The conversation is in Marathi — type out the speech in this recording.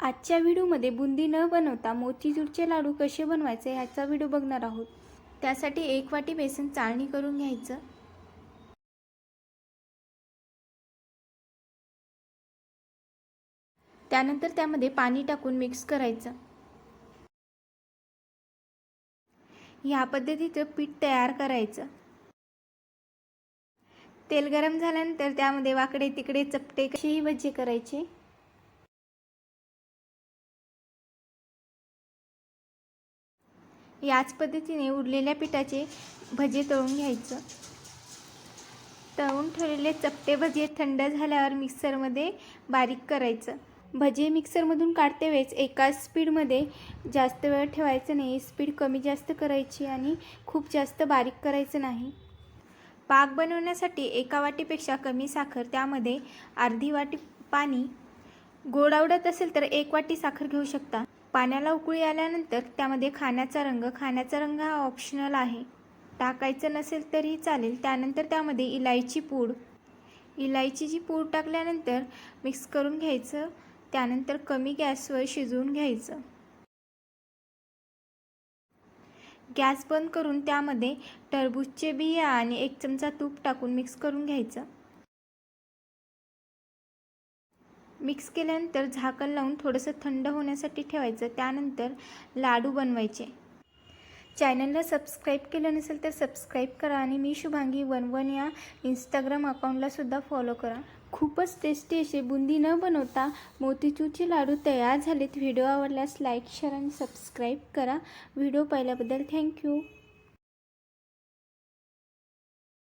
आजच्या व्हिडिओमध्ये बुंदी न बनवता मोतीचूरचे लाडू कसे बनवायचे ह्याचा व्हिडिओ बघणार आहोत. त्यासाठी एक वाटी बेसन चाळणी करून घ्यायचं. त्यानंतर त्यामध्ये पाणी टाकून मिक्स करायचं. ह्या पद्धतीचं पीठ तयार करायचं. तेल गरम झाल्यानंतर त्यामध्ये वाकडे तिकडे चपटे कसेही भजी करायचे? याच पद्धतीने उरलेल्या पिठाचे भजे तळून घ्यायचं. तळून ठेवलेले चपटे भजे थंड झाल्यावर मिक्सरमध्ये बारीक करायचं. भजे मिक्सरमधून काढते वेळेस एकाच स्पीडमध्ये जास्त वेळ ठेवायचं नाही. स्पीड कमी जास्त करायची आणि खूप जास्त बारीक करायचं नाही. पाक बनवण्यासाठी एका वाटीपेक्षा कमी साखर त्यामध्ये अर्धी वाटी पाणी. गोड आवडत असेल तर एक वाटी साखर घेऊ शकता. पाण्याला उकळी आल्यानंतर त्यामध्ये खाण्याचा रंग खाण्याचा रंग हा ऑप्शनल आहे. टाकायचं नसेल तरीही चालेल. त्यानंतर त्यामध्ये इलायची पूड. इलायचीची पूड टाकल्यानंतर मिक्स करून घ्यायचं. त्यानंतर कमी गॅसवर शिजवून घ्यायचं. गॅस बंद करून त्यामध्ये टरबूजचे बिया आणि एक चमचा तूप टाकून मिक्स करून घ्यायचं. मिक्स केल्यानंतर झाकण लावून थोडंसं थंड होण्यासाठी ठेवायचं. त्यानंतर लाडू बनवायचे. चॅनलला सबस्क्राईब केलं नसेल तर सबस्क्राईब करा आणि मी शुभांगी वन वन या इंस्टाग्राम अकाउंटलासुद्धा फॉलो करा. खूपच टेस्टी असे बुंदी न बनवता मोतीचूरचे लाडू तयार झालेत. व्हिडिओ आवडल्यास लाईक शेअर आणि सबस्क्राईब करा. व्हिडिओ पाहिल्याबद्दल थँक्यू